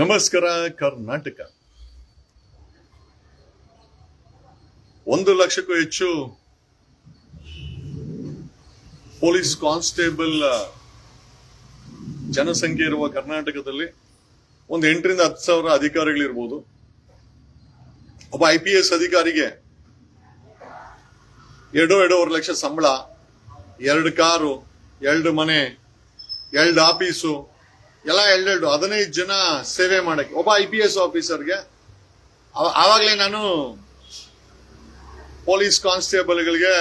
ನಮಸ್ಕಾರ, ಕರ್ನಾಟಕ. ಒಂದು ಲಕ್ಷಕ್ಕೂ ಹೆಚ್ಚು ಪೊಲೀಸ್ ಕಾನ್ಸ್ಟೇಬಲ್ ಜನಸಂಖ್ಯೆ ಇರುವ ಕರ್ನಾಟಕದಲ್ಲಿ ಒಂದು ಎಂಟರಿಂದ ಹತ್ತು ಸಾವಿರ ಅಧಿಕಾರಿಗಳಿರ್ಬೋದು. ಒಬ್ಬ ಐ ಪಿ ಎಸ್ ಅಧಿಕಾರಿಗೆ ಎರಡು ಎರಡೂವರೆ ಲಕ್ಷ ಸಂಬಳ, ಎರಡು ಕಾರು, ಎರಡು ಮನೆ, ಎರಡು ಆಫೀಸು ಎಲ್ಲ ಎರಡೆರಡು ಹದಿನೈದು ಜನ ಸೇವೆ ಮಾಡಕ್ಕೆ. ಒಬ್ಬ ಐ ಪಿ ಎಸ್ ಆಫೀಸರ್ಗೆ ಆವಾಗಲೇ ನಾನು ಪೊಲೀಸ್ ಕಾನ್ಸ್ಟೇಬಲ್ಗಳಿಗೆ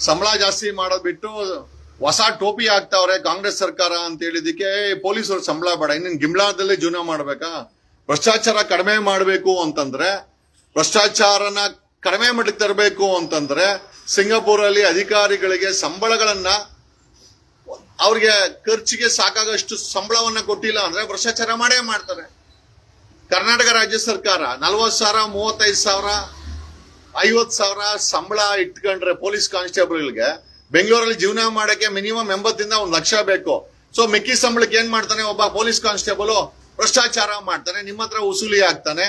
ಸಂಬಳ ಜಾಸ್ತಿ ಮಾಡೋದು ಬಿಟ್ಟು ಹೊಸ ಟೋಪಿ ಹಾಕ್ತಾವ್ರೆ ಕಾಂಗ್ರೆಸ್ ಸರ್ಕಾರ ಅಂತ ಹೇಳಿದಕ್ಕೆ ಪೊಲೀಸರು ಸಂಬಳ ಬೇಡ ಇನ್ನು ಗಿಮ್ಲಾದಲ್ಲೇ ಜೀವನ ಮಾಡ್ಬೇಕಾ? ಭ್ರಷ್ಟಾಚಾರ ಕಡಿಮೆ ಮಾಡಬೇಕು ಅಂತಂದ್ರೆ, ಭ್ರಷ್ಟಾಚಾರನ ಕಡಿಮೆ ಮಟ್ಟಕ್ಕೆ ತರಬೇಕು ಅಂತಂದ್ರೆ, ಸಿಂಗಾಪುರಲ್ಲಿ ಅಧಿಕಾರಿಗಳಿಗೆ ಸಂಬಳಗಳನ್ನ ಅವ್ರಿಗೆ ಖರ್ಚಿಗೆ ಸಾಕಾಗಷ್ಟು ಸಂಬಳವನ್ನ ಕೊಟ್ಟಿಲ್ಲ ಅಂದ್ರೆ ಭ್ರಷ್ಟಾಚಾರ ಮಾಡೇ ಮಾಡ್ತಾರೆ. ಕರ್ನಾಟಕ ರಾಜ್ಯ ಸರ್ಕಾರ ನಲ್ವತ್ ಸಾವಿರ, ಮೂವತ್ತೈದು ಸಾವಿರ ಐವತ್ ಸಾವಿರ ಸಂಬಳ ಇಟ್ಕೊಂಡ್ರೆ ಪೊಲೀಸ್ ಕಾನ್ಸ್ಟೇಬಲ್ಗೆ ಬೆಂಗಳೂರಲ್ಲಿ ಜೀವನ ಮಾಡಕ್ಕೆ ಮಿನಿಮಮ್ ಎಂಬತ್ತಿಂದ ಒಂದು ಲಕ್ಷ ಬೇಕು. ಸೊ ಮಿಕ್ಕಿ ಸಂಬಳಕ್ಕೆ ಏನ್ ಮಾಡ್ತಾನೆ ಒಬ್ಬ ಪೊಲೀಸ್ ಕಾನ್ಸ್ಟೇಬಲ್? ಭ್ರಷ್ಟಾಚಾರ ಮಾಡ್ತಾನೆ, ನಿಮ್ಮ ಹತ್ರ ವಸೂಲಿ ಆಗ್ತಾನೆ.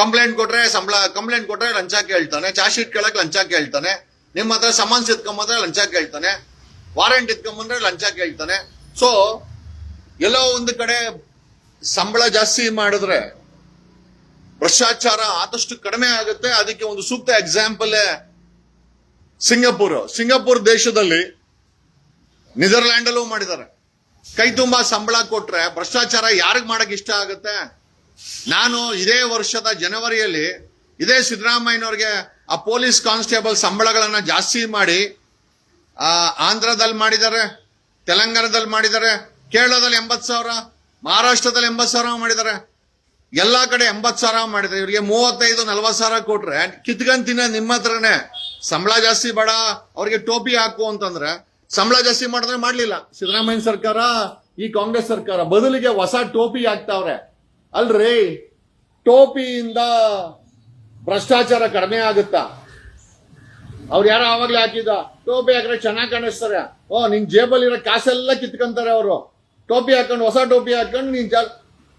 ಕಂಪ್ಲೇಂಟ್ ಕೊಟ್ರೆ ಸಂಬಳ, ಕಂಪ್ಲೇಂಟ್ ಕೊಟ್ರೆ ಲಂಚ ಕೇಳ್ತಾನೆ, ಚಾರ್ಜ್ ಶೀಟ್ ಕೇಳಕ್ ಲಂಚ ಕೇಳ್ತಾನೆ. ನಿಮ್ಮ ಹತ್ರ ಸಮನ್ಸ್ ಎತ್ಕೊಂಬಂದ್ರೆ ಲಂಚ ಕೇಳ್ತಾನೆ. ವಾರೆಂಟ್ ಎತ್ಕೊಂಬಂದ್ರೆ ಲಂಚ ಕೇಳ್ತಾನೆ. ಸೊ ಎಲ್ಲೋ ಒಂದು ಕಡೆ ಸಂಬಳ ಜಾಸ್ತಿ ಮಾಡಿದ್ರೆ ಭ್ರಷ್ಟಾಚಾರ ಆದಷ್ಟು ಕಡಿಮೆ ಆಗುತ್ತೆ. ಅದಕ್ಕೆ ಒಂದು ಸೂಕ್ತ ಎಕ್ಸಾಂಪಲ್ ಸಿಂಗಾಪುರ್. ಸಿಂಗಾಪುರ್ ದೇಶದಲ್ಲಿ ನೆದರ್ಲ್ಯಾಂಡ್ ಅಲ್ಲೂ ಮಾಡಿದ್ದಾರೆ. ಕೈ ತುಂಬಾ ಸಂಬಳ ಕೊಟ್ರೆ ಭ್ರಷ್ಟಾಚಾರ ಯಾರಿಗ್ ಮಾಡಕ್ ಇಷ್ಟ ಆಗುತ್ತೆ? ನಾನು ಇದೇ ವರ್ಷದ ಜನವರಿಯಲ್ಲಿ ಇದೇ ಸಿದ್ದರಾಮಯ್ಯನವ್ರಿಗೆ ಆ ಪೊಲೀಸ್ ಕಾನ್ಸ್ಟೇಬಲ್ ಸಂಬಳಗಳನ್ನ ಜಾಸ್ತಿ ಮಾಡಿ ಆಂಧ್ರದಲ್ಲಿ ಮಾಡಿದ್ದಾರೆ, ತೆಲಂಗಾಣದಲ್ಲಿ ಮಾಡಿದ್ದಾರೆ, ಕೇರಳದಲ್ಲಿ ಎಂಬತ್ ಸಾವಿರ, ಮಹಾರಾಷ್ಟ್ರದಲ್ಲಿ ಎಂಬತ್ತು ಸಾವಿರ ಮಾಡಿದ್ದಾರೆ. ಎಲ್ಲಾ ಕಡೆ ಎಂಬತ್ತು ಸಾವಿರ ಮಾಡಿದ್ದಾರೆ. ಇವರಿಗೆ ಮೂವತ್ತೈದು ನಲ್ವತ್ ಸಾವಿರ ಕೊಟ್ರೆ ಕಿತ್ಕೊಂಡ್ ತಿನ್ನ ನಿಮ್ಮ ಹತ್ರನೇ ಸಂಬಳ ಜಾಸ್ತಿ ಬೇಡ, ಅವ್ರಿಗೆ ಟೋಪಿ ಹಾಕು ಅಂತಂದ್ರೆ ಸಂಬಳ ಜಾಸ್ತಿ ಮಾಡಿದ್ರೆ ಮಾಡ್ಲಿಲ್ಲ. ಸಿದ್ದರಾಮಯ್ಯ ಸರ್ಕಾರ, ಈ ಕಾಂಗ್ರೆಸ್ ಸರ್ಕಾರ ಬದಲಿಗೆ ಹೊಸ ಟೋಪಿ ಹಾಕ್ತಾವ್ರೆ. ಅಲ್ರಿ, ಟೋಪಿಯಿಂದ ಭ್ರಷ್ಟಾಚಾರ ಕಡಿಮೆ ಆಗುತ್ತಾ? ಅವ್ರು ಯಾರೋ ಆವಾಗ್ಲೇ ಹಾಕಿದ ಟೋಪಿ ಹಾಕ್ರೆ ಚೆನ್ನಾಗಿ ಕಾಣಿಸ್ತಾರೆ. ಓ, ನಿನ್ ಜೇಬಲ್ಲಿರೋ ಕಾಸೆಲ್ಲ ಕಿತ್ಕೊಂತಾರೆ ಅವರು. ಟೋಪಿ ಹಾಕೊಂಡು, ಹೊಸ ಟೋಪಿ ಹಾಕೊಂಡು ನೀನ್ ಜಲ್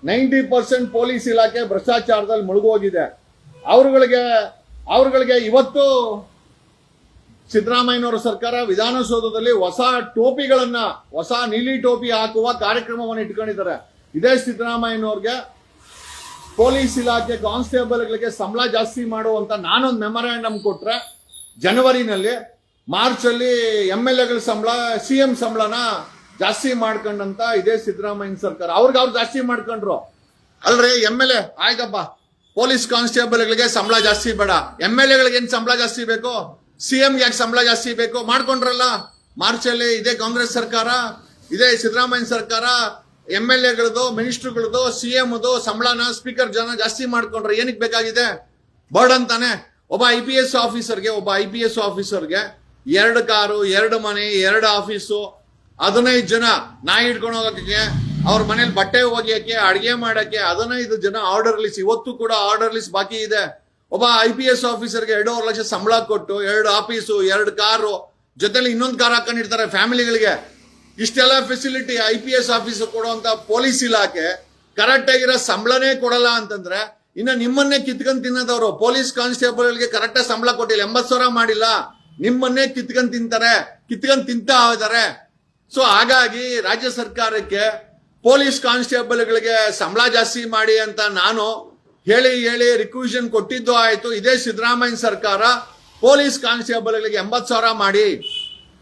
ನೈಂಟಿ ಪರ್ಸೆಂಟ್ ಪೊಲೀಸ್ ಇಲಾಖೆ ಭ್ರಷ್ಟಾಚಾರದಲ್ಲಿ ಮುಳುಗೋಗಿದೆ. ಅವ್ರುಗಳಿಗೆ ಅವ್ರುಗಳಿಗೆ ಇವತ್ತು ಸಿದ್ದರಾಮಯ್ಯನವರ ಸರ್ಕಾರ ವಿಧಾನಸೌಧದಲ್ಲಿ ಹೊಸ ಟೋಪಿಗಳನ್ನ, ಹೊಸ ನೀಲಿ ಟೋಪಿ ಹಾಕುವ ಕಾರ್ಯಕ್ರಮವನ್ನು ಇಟ್ಕೊಂಡಿದ್ದಾರೆ. ಇದೇ ಸಿದ್ದರಾಮಯ್ಯನವ್ರಿಗೆ ಪೊಲೀಸ್ ಇಲಾಖೆ ಕಾನ್ಸ್ಟೇಬಲ್ಗಳಿಗೆ ಸಂಬಳ ಜಾಸ್ತಿ ಮಾಡುವಂತ ನಾನೊಂದು ಮೆಮೊರಾಂಡಮ್ ಕೊಟ್ರೆ ಜನವರಿನಲ್ಲಿ ಮಾರ್ಚಲ್ಲಿ ಎಂ ಎಲ್ ಎಗಳ ಸಂಬಳ, ಸಿ ಎಂ ಸಂಬಳನ ಜಾಸ್ತಿ ಮಾಡ್ಕೊಂಡಂತ ಇದೇ ಸಿದ್ದರಾಮಯ್ಯ ಸರ್ಕಾರ. ಅವ್ರಿಗೆ ಅವ್ರು ಜಾಸ್ತಿ ಮಾಡ್ಕೊಂಡ್ರು. ಅಲ್ರಿ ಎಂ ಎಲ್ ಎ, ಆಯ್ತಪ್ಪ. ಪೊಲೀಸ್ ಕಾನ್ಸ್ಟೇಬಲ್ಗಳಿಗೆ ಸಂಬಳ ಜಾಸ್ತಿ ಬೇಡ. ಎಂ ಎಲ್ ಎಗಳಿಗೆ ಏನ್ ಸಂಬಳ ಜಾಸ್ತಿ ಬೇಕು? ಸಿ ಎಂ ಯಾಕೆ ಸಂಬಳ ಜಾಸ್ತಿ ಬೇಕು? ಮಾಡ್ಕೊಂಡ್ರಲ್ಲ. ಮಾರ್ಚಲ್ಲಿ ಇದೇ ಕಾಂಗ್ರೆಸ್ ಸರ್ಕಾರ, ಇದೇ ಸಿದ್ದರಾಮಯ್ಯ ಸರ್ಕಾರ ಎಂ ಎಲ್ ಎಗಳದು ಮಿನಿಸ್ಟರ್ಗಳದು ಸಿ ಎಂದು ಸಂಬಳನ ಸ್ಪೀಕರ್ ಜನ ಜಾಸ್ತಿ ಮಾಡ್ಕೊಂಡ್ರೆ ಏನಕ್ಕೆ ಬೇಕಾಗಿದೆ? ಬರ್ಡ್ ತಾನೆ ಒಬ್ಬ ಐ ಪಿ ಎಸ್ ಆಫೀಸರ್ಗೆ ಒಬ್ಬ ಐ ಪಿ ಎಸ್ ಆಫೀಸರ್ಗೆ ಎರಡು ಕಾರು, ಎರಡು ಮನೆ, ಎರಡು ಆಫೀಸು ಹದಿನೈದು ಜನ ನಾಯಿ ಇಟ್ಕೊಂಡು ಹೋಗಕ್ಕೆ ಅವ್ರ ಮನೇಲಿ ಬಟ್ಟೆ ಒಗೆಯಕ್ಕೆ ಅಡಿಗೆ ಮಾಡಕ್ಕೆ ಹದಿನೈದು ಜನ ಆರ್ಡರ್ ಲಿಸ್ಟ್ ಇವತ್ತು ಕೂಡ ಆರ್ಡರ್ ಲಿಸ್ಟ್ ಬಾಕಿ ಇದೆ. ಒಬ್ಬ ಐ ಪಿ ಎಸ್ ಆಫೀಸರ್ಗೆ ಎರಡೂವರೆ ಲಕ್ಷ ಸಂಬಳ ಕೊಟ್ಟು, ಎರಡು ಆಫೀಸು ಎರಡು ಕಾರು, ಜೊತೆಲಿ ಇನ್ನೊಂದು ಕಾರ್ ಹಾಕೊಂಡಿರ್ತಾರೆ ಫ್ಯಾಮಿಲಿಗಳಿಗೆ. ಇಷ್ಟೆಲ್ಲ facility I P S officer ಕೊಡುವಂತ ಪೊಲೀಸ್ ಇಲಾಖೆ ಕರೆಕ್ಟ್ ಆಗಿರೋ ಸಂಬಳನೇ ಕೊಡಲ್ಲ ಅಂತಂದ್ರೆ ಇನ್ನ ನಿಮ್ಮನ್ನೇ ಕಿತ್ಕೊಂಡ್ ತಿನ್ನೋದವರು. ಪೊಲೀಸ್ ಕಾನ್ಸ್ಟೇಬಲ್ಗೆ ಕರೆಕ್ಟ್ ಸಂಬಳ ಕೊಟ್ಟಿಲ್ಲ. ಎಂಬತ್ತು ಸಾವಿರ ಮಾಡಿಲ್ಲ. ನಿಮ್ಮನ್ನೇ ಕಿತ್ಕೊಂಡ್ ತಿಂತಾರೆ. ಕಿತ್ಕೊಂಡ್ ತಿಂತಾ ಇದ್ದಾರೆ. ಸೊ ಹಾಗಾಗಿ ರಾಜ್ಯ ಸರ್ಕಾರಕ್ಕೆ ಪೊಲೀಸ್ ಕಾನ್ಸ್ಟೇಬಲ್ಗಳಿಗೆ ಸಂಬಳ ಜಾಸ್ತಿ ಮಾಡಿ ಅಂತ ನಾನು ಹೇಳಿ ಹೇಳಿ ರಿಕ್ವಿಷನ್ ಕೊಟ್ಟಿದ್ದು ಆಯಿತು. ಇದೇ ಸಿದ್ದರಾಮಯ್ಯ ಸರ್ಕಾರ ಪೊಲೀಸ್ ಕಾನ್ಸ್ಟೇಬಲ್ಗಳಿಗೆ ಎಂಬತ್ ಸಾವಿರ ಮಾಡಿ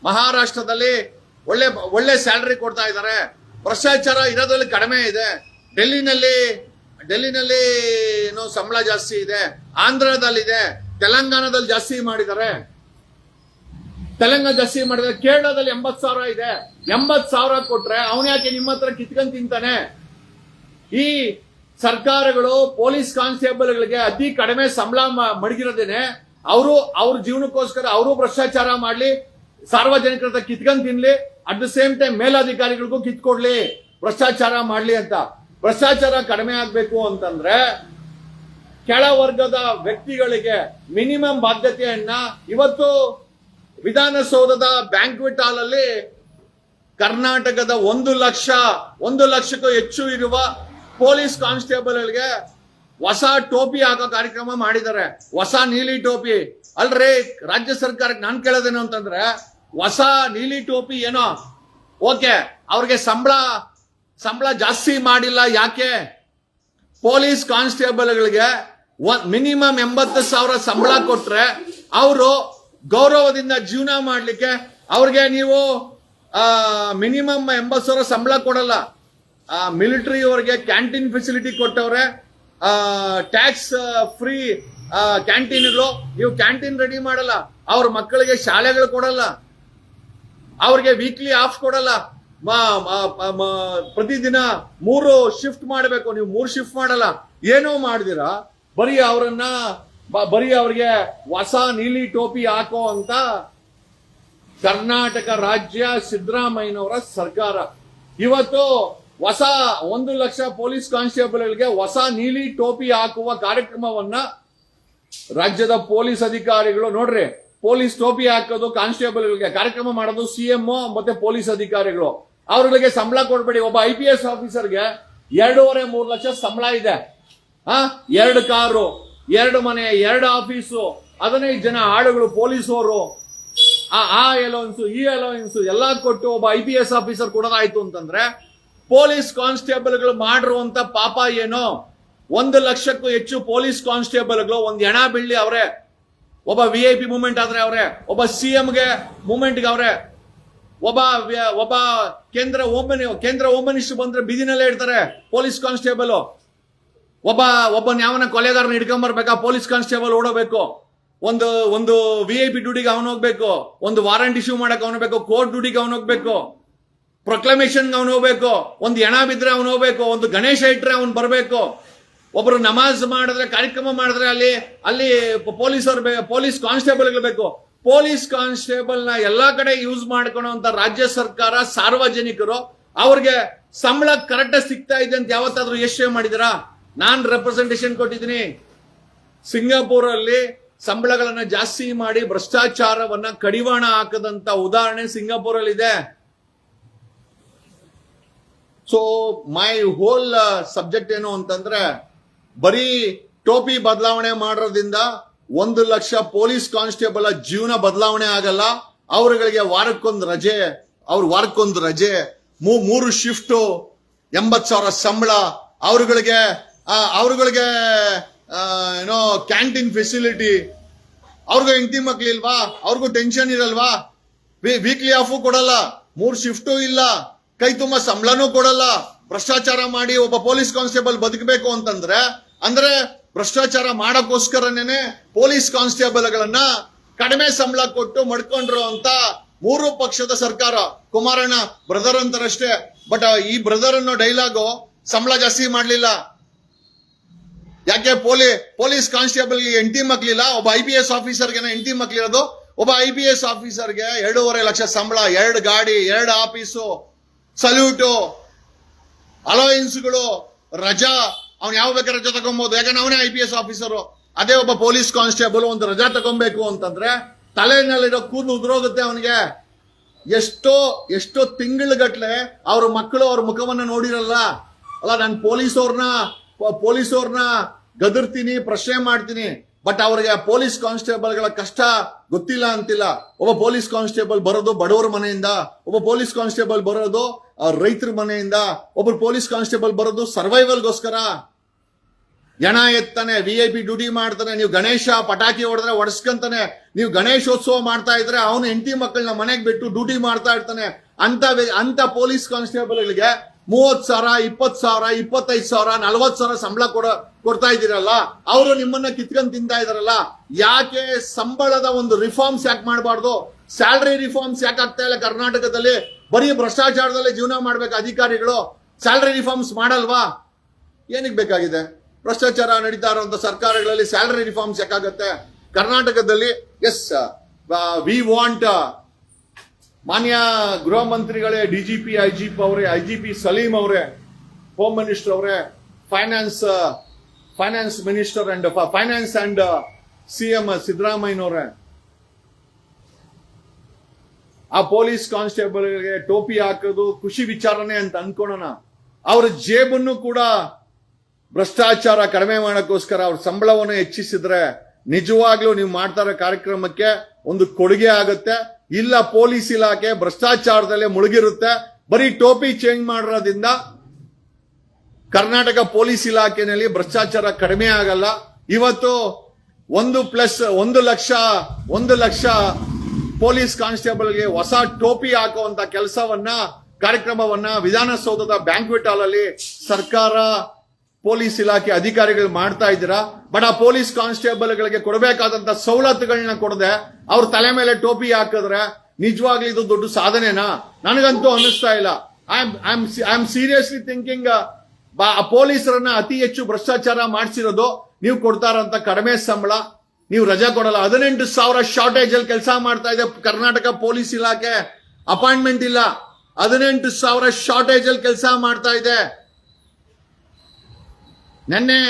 ಮಹಾರಾಷ್ಟ್ರದಲ್ಲಿ ಒಳ್ಳೆ ಒಳ್ಳೆ ಸ್ಯಾಲರಿ ಕೊಡ್ತಾ ಇದ್ದಾರೆ. ಭ್ರಷ್ಟಾಚಾರ ಇರೋದ್ರಲ್ಲಿ ಕಡಿಮೆ ಇದೆ. ಡೆಲ್ಲಿನಲ್ಲಿ ಡೆಲ್ಲಿನಲ್ಲಿ ಏನೋ ಸಂಬಳ ಜಾಸ್ತಿ ಇದೆ, ಆಂಧ್ರದಲ್ಲಿದೆ, ತೆಲಂಗಾಣದಲ್ಲಿ ಜಾಸ್ತಿ ಮಾಡಿದ್ದಾರೆ. ತೆಲಂಗಾಣ ಜಾಸ್ತಿ ಮಾಡಿದ್ರೆ ಕೇರಳದಲ್ಲಿ ಎಂಬತ್ ಸಾವಿರ ಇದೆ. ಎಂಬತ್ ಸಾವಿರ ಕೊಟ್ರೆ ಅವನ ಯಾಕೆ ನಿಮ್ಮ ಹತ್ರ ಕಿತ್ಕೊಂಡ್ ತಿಂತಾನೆ? ಈ ಸರ್ಕಾರಗಳು, ಪೊಲೀಸ್ ಕಾನ್ಸ್ಟೇಬಲ್ಗಳಿಗೆ ಅತಿ ಕಡಿಮೆ ಸಂಬಳ ಮಡಗಿರೋದೇನೆ. ಅವರು ಅವ್ರ ಜೀವನಕ್ಕೋಸ್ಕರ ಅವರು ಭ್ರಷ್ಟಾಚಾರ ಮಾಡ್ಲಿ, ಸಾರ್ವಜನಿಕರ ಹತ್ರ ಕಿತ್ಕೊಂಡ್ ತಿನ್ಲಿ, ಅಟ್ ದ ಸೇಮ್ ಟೈಮ್ ಮೇಲಾಧಿಕಾರಿಗಳಿಗೂ ಕಿತ್ಕೊಡ್ಲಿ, ಭ್ರಷ್ಟಾಚಾರ ಮಾಡ್ಲಿ ಅಂತ. ಭ್ರಷ್ಟಾಚಾರ ಕಡಿಮೆ ಆಗ್ಬೇಕು ಅಂತಂದ್ರೆ ಕೆಳವರ್ಗದ ವ್ಯಕ್ತಿಗಳಿಗೆ ಮಿನಿಮಮ್ ಬಾಧ್ಯತೆಯನ್ನ ಇವತ್ತು ವಿಧಾನಸೌಧದ ಬ್ಯಾಂಕ್ವೆಟ್ ಹಾಲ್ ಅಲ್ಲಿ ಕರ್ನಾಟಕದ ಒಂದು ಲಕ್ಷ, ಒಂದು ಲಕ್ಷಕ್ಕೂ ಹೆಚ್ಚು ಇರುವ ಪೊಲೀಸ್ ಕಾನ್ಸ್ಟೇಬಲ್ಗಳಿಗೆ ಹೊಸ ಟೋಪಿ ಹಾಕೋ ಕಾರ್ಯಕ್ರಮ ಮಾಡಿದ್ದಾರೆ. ಹೊಸ ನೀಲಿ ಟೋಪಿ. ಅಲ್ರಿ, ರಾಜ್ಯ ಸರ್ಕಾರಕ್ಕೆ ನಾನು ಕೇಳೋದೇನು ಅಂತಂದ್ರೆ ಹೊಸ ನೀಲಿ ಟೋಪಿ ಏನೋ, ಓಕೆ, ಅವ್ರಿಗೆ ಸಂಬಳ ಸಂಬಳ ಜಾಸ್ತಿ ಮಾಡಿಲ್ಲ ಯಾಕೆ? ಪೊಲೀಸ್ ಕಾನ್ಸ್ಟೇಬಲ್ಗಳಿಗೆ ಮಿನಿಮಮ್ ಎಂಬತ್ತು ಸಾವಿರ ಸಂಬಳ ಕೊಟ್ರೆ ಅವರು ಗೌರವದಿಂದ ಜೀವನ ಮಾಡಲಿಕ್ಕೆ ಅವ್ರಿಗೆ ನೀವು ಮಿನಿಮಮ್ ಎಂಬತ್ತು ಸಾವಿರ ಸಂಬಳ ಕೊಡಲ್ಲ. ಮಿಲಿಟರಿ ಅವರಿಗೆ ಕ್ಯಾಂಟೀನ್ ಫೆಸಿಲಿಟಿ ಕೊಟ್ಟವ್ರೆ ಟ್ಯಾಕ್ಸ್ ಫ್ರೀ ಕ್ಯಾಂಟೀನ್ಗಳು ನೀವು ಕ್ಯಾಂಟೀನ್ ರೆಡಿ ಮಾಡಲ್ಲ. ಅವ್ರ ಮಕ್ಕಳಿಗೆ ಶಾಲೆಗಳು ಕೊಡಲ್ಲ. ಅವ್ರಿಗೆ ವೀಕ್ಲಿ ಆಫ್ ಕೊಡಲ್ಲ. ಪ್ರತಿದಿನ ಮೂರು ಶಿಫ್ಟ್ ಮಾಡಬೇಕು. ನೀವು ಮೂರು ಶಿಫ್ಟ್ ಮಾಡಲ್ಲ, ಏನೋ ಮಾಡಿದಿರಾ. ಬರೀ ಅವರನ್ನ ಬರೀ ಅವ್ರಿಗೆ ಹೊಸ ನೀಲಿ ಟೋಪಿ ಹಾಕೋ ಅಂತ ಕರ್ನಾಟಕ ರಾಜ್ಯ ಸಿದ್ದರಾಮಯ್ಯನವರ ಸರ್ಕಾರ. ಇವತ್ತು ಹೊಸ ಒಂದು ಲಕ್ಷ ಪೊಲೀಸ್ ಕಾನ್ಸ್ಟೇಬಲ್ಗಳಿಗೆ ಹೊಸ ನೀಲಿ ಟೋಪಿ ಹಾಕುವ ಕಾರ್ಯಕ್ರಮವನ್ನ ರಾಜ್ಯದ ಪೊಲೀಸ್ ಅಧಿಕಾರಿಗಳು ನೋಡ್ರಿ, ಪೊಲೀಸ್ ಟೋಪಿ ಹಾಕೋದು ಕಾನ್ಸ್ಟೇಬಲ್ಗಳಿಗೆ, ಕಾರ್ಯಕ್ರಮ ಮಾಡೋದು ಸಿಎಂಒ ಮತ್ತೆ ಪೊಲೀಸ್ ಅಧಿಕಾರಿಗಳು. ಅವ್ರಿಗೆ ಸಂಬಳ ಕೊಡ್ಬೇಡಿ. ಒಬ್ಬ ಐ ಪಿ ಎಸ್ ಆಫೀಸರ್ಗೆ ಎರಡೂವರೆ ಮೂರು ಲಕ್ಷ ಸಂಬಳ ಇದೆ. ಆ, ಎರಡು ಕಾರು, ಎರಡು ಮನೆ, ಎರಡು ಆಫೀಸು, ಹದಿನೈದು ಜನ ಆಳುಗಳು ಪೊಲೀಸವರು ಆ ಅಲೋನ್ಸು ಈ ಎಲೋನ್ಸು ಎಲ್ಲ ಕೊಟ್ಟು ಒಬ್ಬ ಐ ಪಿ ಎಸ್ ಆಫೀಸರ್ ಕೊಡೋದಾಯ್ತು ಅಂತಂದ್ರೆ ಪೊಲೀಸ್ ಕಾನ್ಸ್ಟೇಬಲ್ಗಳು ಮಾಡಿರುವಂತ ಪಾಪ ಏನು? ಒಂದು ಲಕ್ಷಕ್ಕೂ ಹೆಚ್ಚು ಪೊಲೀಸ್ ಕಾನ್ಸ್ಟೇಬಲ್ಗಳು, ಒಂದು ಹೆಣ ಬೀಳ್ಳಿ ಅವರೇ. ಒಬ್ಬ ವಿ ಐ ಪಿ ಮೂಮೆಂಟ್ ಆದ್ರೆ ಅವರೇ. ಒಬ್ಬ ಸಿ ಎಂಗೆ ಮೂಮೆಂಟ್ಗೆ ಅವರೇ. ಒಬ್ಬ ಒಬ್ಬ ಕೇಂದ್ರ ಹೋಮ್ ಕೇಂದ್ರ ಹೋಮ್ ಬಂದ್ರೆ ಬೀದಿನಲ್ಲೇ ಇಡ್ತಾರೆ ಪೊಲೀಸ್ ಕಾನ್ಸ್ಟೇಬಲ್. ಒಬ್ಬ ಒಬ್ಬನ ಯಾವನ ಕೊಲೆಗಾರನ ಹಿಡ್ಕೊಂಬರ್ಬೇಕಾ? ಪೊಲೀಸ್ ಕಾನ್ಸ್ಟೇಬಲ್ ಓಡಬೇಕು ಒಂದು ಒಂದು ವಿ ಐ ಪಿ ಡ್ಯೂಟಿಗೆ ಅವನು ಹೋಗ್ಬೇಕು. ಒಂದು ವಾರಂಟ್ ಇಶ್ಯೂ ಮಾಡಕ್ ಅವನು ಹೋಗ್ಬೇಕು. ಕೋರ್ಟ್ ಡ್ಯೂಟಿಗೆ ಅವನು ಹೋಗ್ಬೇಕು. ಪ್ರೊಕ್ಲಮೇಶನ್ ಅವನು ಹೋಗ್ಬೇಕು. ಒಂದು ಹೆಣ ಬಿದ್ರೆ ಅವನು ಹೋಗ್ಬೇಕು. ಒಂದು ಗಣೇಶ ಇಟ್ರೆ ಅವನು ಬರಬೇಕು. ಒಬ್ಬರು ನಮಾಜ್ ಮಾಡಿದ್ರೆ, ಕಾರ್ಯಕ್ರಮ ಮಾಡಿದ್ರೆ ಅಲ್ಲಿ ಅಲ್ಲಿ ಪೊಲೀಸರು ಪೊಲೀಸ್ ಕಾನ್ಸ್ಟೇಬಲ್ ಬೇಕು. ಪೊಲೀಸ್ ಕಾನ್ಸ್ಟೇಬಲ್ನ ಎಲ್ಲಾ ಕಡೆ ಯೂಸ್ ಮಾಡ್ಕೊಳ್ಳುವಂತ ರಾಜ್ಯ ಸರ್ಕಾರ, ಸಾರ್ವಜನಿಕರು ಅವ್ರಿಗೆ ಸಂಬಳ ಕರೆಕ್ಟ್ ಸಿಗ್ತಾ ಇದೆ ಅಂತ ಯಾವತ್ತಾದ್ರೂ ಎಷ್ಟು ಮಾಡಿದಿರಾ? ನಾನ್ ರೆಪ್ರೆಸೆಂಟೇಷನ್ ಕೊಟ್ಟಿದ್ದೀನಿ. ಸಿಂಗಾಪುರ್ ಅಲ್ಲಿ ಸಂಬಳಗಳನ್ನ ಜಾಸ್ತಿ ಮಾಡಿ ಭ್ರಷ್ಟಾಚಾರವನ್ನ ಕಡಿವಾಣ ಹಾಕದಂತ ಉದಾಹರಣೆ ಸಿಂಗಾಪುರ್ ಅಲ್ಲಿ ಇದೆ ಸೊ ಮೈ ಹೋಲ್ ಸಬ್ಜೆಕ್ಟ್ ಏನು ಅಂತಂದ್ರೆ ಬರೀ ಟೋಪಿ ಬದಲಾವಣೆ ಮಾಡೋದ್ರಿಂದ ಒಂದು ಲಕ್ಷ ಪೊಲೀಸ್ ಕಾನ್ಸ್ಟೇಬಲ್ ಜೀವನ ಬದಲಾವಣೆ ಆಗಲ್ಲ. ಅವರುಗಳಿಗೆ ವಾರಕ್ಕೊಂದು ರಜೆ, ಅವ್ರ ವಾರಕ್ಕೊಂದು ರಜೆ ಮೂರು ಶಿಫ್ಟ್ ಎಂಬತ್ ಸಾವಿರ ಸಂಬಳ, ಅವರುಗಳಿಗೆ ಅವರುಗಳಿಗೆ ಏನೋ ಕ್ಯಾಂಟೀನ್ ಫೆಸಿಲಿಟಿ. ಅವ್ರಿಗೂ ಹೆಂಡತಿ ಮಕ್ಳಿಲ್ವಾ ಅವ್ರಿಗೂ ಟೆನ್ಷನ್ ಇರಲ್ವಾ? ವೀಕ್ಲಿ ಆಫು ಕೊಡಲ್ಲ. ಮೂರು ಶಿಫ್ಟು ಇಲ್ಲ. ಕೈ ತುಂಬಾ ಸಂಬಳನೂ ಕೊಡಲ್ಲ. ಭ್ರಷ್ಟಾಚಾರ ಮಾಡಿ ಒಬ್ಬ ಪೊಲೀಸ್ ಕಾನ್ಸ್ಟೇಬಲ್ ಬದುಕಬೇಕು ಅಂತಂದ್ರೆ, ಅಂದ್ರೆ ಭ್ರಷ್ಟಾಚಾರ ಮಾಡಕ್ಕೋಸ್ಕರನೇನೆ ಪೊಲೀಸ್ ಕಾನ್ಸ್ಟೇಬಲ್ಗಳನ್ನ ಕಡಿಮೆ ಸಂಬಳ ಕೊಟ್ಟು ಮಡ್ಕೊಂಡ್ರು ಅಂತ ಮೂರು ಪಕ್ಷದ ಸರ್ಕಾರ, ಕುಮಾರಣ್ಣ ಬ್ರದರ್ ಅಂತಾರಷ್ಟೇ. ಬಟ್ ಈ ಬ್ರದರ್ ಅನ್ನೋ ಡೈಲಾಗು ಸಂಬಳ ಜಾಸ್ತಿ ಮಾಡಲಿಲ್ಲ. ಯಾಕೆ ಪೊಲೀ, ಪೊಲೀಸ್ ಕಾನ್ಸ್ಟೇಬಲ್ ಎಂಟಿ ಮಕ್ಳಿಲ್ಲ? ಒಬ್ಬ ಐ ಪಿ ಎಸ್ ಆಫೀಸರ್ಗೆ ಎಂಟಿ ಮಕ್ಳಿರೋದು? ಒಬ್ಬ ಐ ಪಿ ಎಸ್ ಆಫೀಸರ್ಗೆ ಎರಡೂವರೆ ಲಕ್ಷ ಸಂಬಳ, ಎರಡು ಗಾಡಿ, ಎರಡು ಆಫೀಸು ಸಲ್ಯೂಟು ಅಲೋಯನ್ಸ್ಗಳು ರಜಾ. ಅವ್ನು ಯಾವ ಬೇಕಾದ್ರೆ ರಜಾ ತಗೊಬೋದು. ಯಾಕಂದ್ರೆ ಅವನೇ ಐ ಪಿ ಎಸ್ ಆಫೀಸರು ಅದೇ ಒಬ್ಬ ಪೊಲೀಸ್ ಕಾನ್ಸ್ಟೇಬಲ್ ಒಂದು ರಜಾ ತಗೊಬೇಕು ಅಂತಂದ್ರೆ ತಲೆನಲ್ಲಿರೋ ಕೂದಲು ಉದುರೋಗುತ್ತೆ ಅವನಿಗೆ. ಎಷ್ಟೋ ಎಷ್ಟೋ ತಿಂಗಳಗಟ್ಲೆ ಅವ್ರ ಮಕ್ಕಳು ಅವ್ರ ಮುಖವನ್ನ ನೋಡಿರಲ್ಲ. ಅಲ್ಲ, ನಾನು ಪೊಲೀಸ್ ಅವ್ರನ್ನ ಪೊಲೀಸ್ ಅವ್ರನ್ನ ಗದರ್ತೀನಿ, ಪ್ರಶ್ನೆ ಮಾಡ್ತೀನಿ. ಬಟ್ ಅವ್ರಿಗೆ ಪೊಲೀಸ್ ಕಾನ್ಸ್ಟೇಬಲ್ಗಳ ಕಷ್ಟ ಗೊತ್ತಿಲ್ಲ ಅಂತಿಲ್ಲ. ಒಬ್ಬ ಪೊಲೀಸ್ ಕಾನ್ಸ್ಟೇಬಲ್ ಬರೋದು ಬಡವರ ಮನೆಯಿಂದ, ಒಬ್ಬ ಪೊಲೀಸ್ ಕಾನ್ಸ್ಟೇಬಲ್ ಬರೋದು ರೈತರ ಮನೆಯಿಂದ ಒಬ್ಬರು ಪೊಲೀಸ್ ಕಾನ್ಸ್ಟೇಬಲ್ ಬರೋದು ಸರ್ವೈವಲ್ಗೋಸ್ಕರ. ಜನ ಎತ್ತಾನೆ ವಿ ಐ ಪಿ ಡ್ಯೂಟಿ ಮಾಡ್ತಾನೆ, ನೀವು ಗಣೇಶ ಪಟಾಕಿ ಹೊಡೆದ್ರೆ ಒಡ್ಸ್ಕೊಂತಾನೆ, ನೀವು ಗಣೇಶೋತ್ಸವ ಮಾಡ್ತಾ ಇದ್ರೆ ಅವನು ಹೆಂಡತಿ ಮಕ್ಕಳನ್ನ ಮನೆಗೆ ಬಿಟ್ಟು ಡ್ಯೂಟಿ ಮಾಡ್ತಾ ಇರ್ತಾನೆ. ಅಂತ ಅಂತ ಪೊಲೀಸ್ ಕಾನ್ಸ್ಟೇಬಲ್ಗಳಿಗೆ ಮೂವತ್ ಸಾವಿರ ಇಪ್ಪತ್ ಸಾವಿರ, ಇಪ್ಪತ್ತೈದು ಸಾವಿರ ನಲ್ವತ್ ಸಾವಿರ ಸಂಬಳ ಕೊಡ, ಕೊಡ್ತಾ ಇದ್ದೀರಲ್ಲ, ಅವರು ನಿಮ್ಮನ್ನ ಕಿತ್ಕೊಂಡ್ ತಿಂತಾ ಇದಾರಲ್ಲ ಯಾಕೆ ಸಂಬಳದ ಒಂದು ರಿಫಾರ್ಮ್ಸ್ ಯಾಕೆ ಮಾಡಬಾರ್ದು? ಸ್ಯಾಲ್ರಿ ರಿಫಾರ್ಮ್ಸ್ ಯಾಕೆ ಆಗ್ತಾ ಇಲ್ಲ ಕರ್ನಾಟಕದಲ್ಲಿ? ಬರೀ ಭ್ರಷ್ಟಾಚಾರದಲ್ಲಿ ಜೀವನ ಮಾಡ್ಬೇಕು ಅಧಿಕಾರಿಗಳು. ಸ್ಯಾಲ್ರಿ ರಿಫಾರ್ಮ್ಸ್ ಮಾಡಲ್ವಾ? ಏನಕ್ಕೆ ಬೇಕಾಗಿದೆ? ಭ್ರಷ್ಟಾಚಾರ ನಡೀತಾ ಇರುವಂತ ಸರ್ಕಾರಗಳಲ್ಲಿ ಸ್ಯಾಲರಿ ರಿಫಾರ್ಮ್ಸ್ ಯಾಕಾಗತ್ತೆ? ಕರ್ನಾಟಕದಲ್ಲಿ ಎಸ್ ವಿ ವಾಂಟ್ ಮಾನ್ಯ ಗೃಹ ಮಂತ್ರಿಗಳೇ ಡಿಜಿಪಿ ಪಿ ಅವರೇ ಐಜಿಪಿ ಸಲೀಂ ಅವರೇ ಹೋಮ್ ಮಿನಿಸ್ಟರ್ ಅವರೇ finance finance minister and finance and C M ಸಿದ್ದರಾಮಯ್ಯನವರೇ ಆ ಪೊಲೀಸ್ ಕಾನ್ಸ್ಟೇಬಲ್ಗೆ ಟೋಪಿ ಹಾಕೋದು, ಖುಷಿ ವಿಚಾರನೆ ಅಂತ ಅನ್ಕೊಳ್ಳೋಣ ಅವ್ರ ಜೇಬನ್ನು ಕೂಡ ಭ್ರಷ್ಟಾಚಾರ ಕಡಿಮೆ ಮಾಡೋಕ್ಕೋಸ್ಕರ ಅವ್ರ ಸಂಬಳವನ್ನು ಹೆಚ್ಚಿಸಿದ್ರೆ ನಿಜವಾಗ್ಲೂ ನೀವು ಮಾಡ್ತಾ ಇರೋ ಕಾರ್ಯಕ್ರಮಕ್ಕೆ ಒಂದು ಕೊಡುಗೆ ಆಗುತ್ತೆ. ಇಲ್ಲ, ಪೊಲೀಸ್ ಇಲಾಖೆ ಭ್ರಷ್ಟಾಚಾರದಲ್ಲೇ ಮುಳುಗಿರುತ್ತೆ. ಬರೀ ಟೋಪಿ ಚೇಂಜ್ ಮಾಡಿರೋದ್ರಿಂದ ಕರ್ನಾಟಕ ಪೊಲೀಸ್ ಇಲಾಖೆಯಲ್ಲಿ ಭ್ರಷ್ಟಾಚಾರ ಕಡಿಮೆ ಆಗಲ್ಲ. ಇವತ್ತು ಒಂದು ಪ್ಲಸ್ ಒಂದು ಲಕ್ಷ ಒಂದು ಲಕ್ಷ ಪೊಲೀಸ್ ಕಾನ್ಸ್ಟೇಬಲ್ಗೆ ಹೊಸ ಟೋಪಿ ಹಾಕುವಂತ ಕೆಲಸವನ್ನ, ಕಾರ್ಯಕ್ರಮವನ್ನ ವಿಧಾನಸೌಧದ ಬ್ಯಾಂಕ್ವೆಟ್ ಹಾಲ್ ಅಲ್ಲಿ ಸರ್ಕಾರ ಪೊಲೀಸ್ ಇಲಾಖೆ ಅಧಿಕಾರಿಗಳು ಮಾಡ್ತಾ ಇದ್ದೀರಾ? ಆ ಪೊಲೀಸ್ ಕಾನ್ಸ್ಟೇಬಲ್ಗಳಿಗೆ ಕೊಡಬೇಕಾದಂತ ಸವಲತ್ತುಗಳನ್ನ ಕೊಡದೆ ಅವ್ರ ತಲೆ ಮೇಲೆ ಟೋಪಿ ಹಾಕಿದ್ರೆ ನಿಜವಾಗ್ಲೂ ಇದು ದೊಡ್ಡ ಸಾಧನೆನಾ? ನನಗಂತೂ ಅನ್ನಿಸ್ತಾ ಇಲ್ಲ. I am I am seriously thinking ಪೊಲೀಸರನ್ನ ಅತಿ ಹೆಚ್ಚು ಭ್ರಷ್ಟಾಚಾರ ಮಾಡಿಸಿರೋದು ನೀವು ಕೊಡ್ತಾರಂತ ಕಡಿಮೆ ಸಂಬಳ, ನೀವು ರಜಾ ಕೊಡಲ್ಲ. ಹದಿನೆಂಟು ಸಾವಿರ ಶಾರ್ಟೇಜ್ ಅಲ್ಲಿ ಕೆಲಸ ಮಾಡ್ತಾ ಇದೆ ಕರ್ನಾಟಕ ಪೊಲೀಸ್ ಇಲಾಖೆ. ಅಪಾಯಿಂಟ್ಮೆಂಟ್ ಇಲ್ಲ. ಹದಿನೆಂಟು ಸಾವಿರ ಶಾರ್ಟೇಜ್ ಅಲ್ಲಿ ಕೆಲಸ ಮಾಡ್ತಾ ಇದೆ. ನಿನ್ನೆ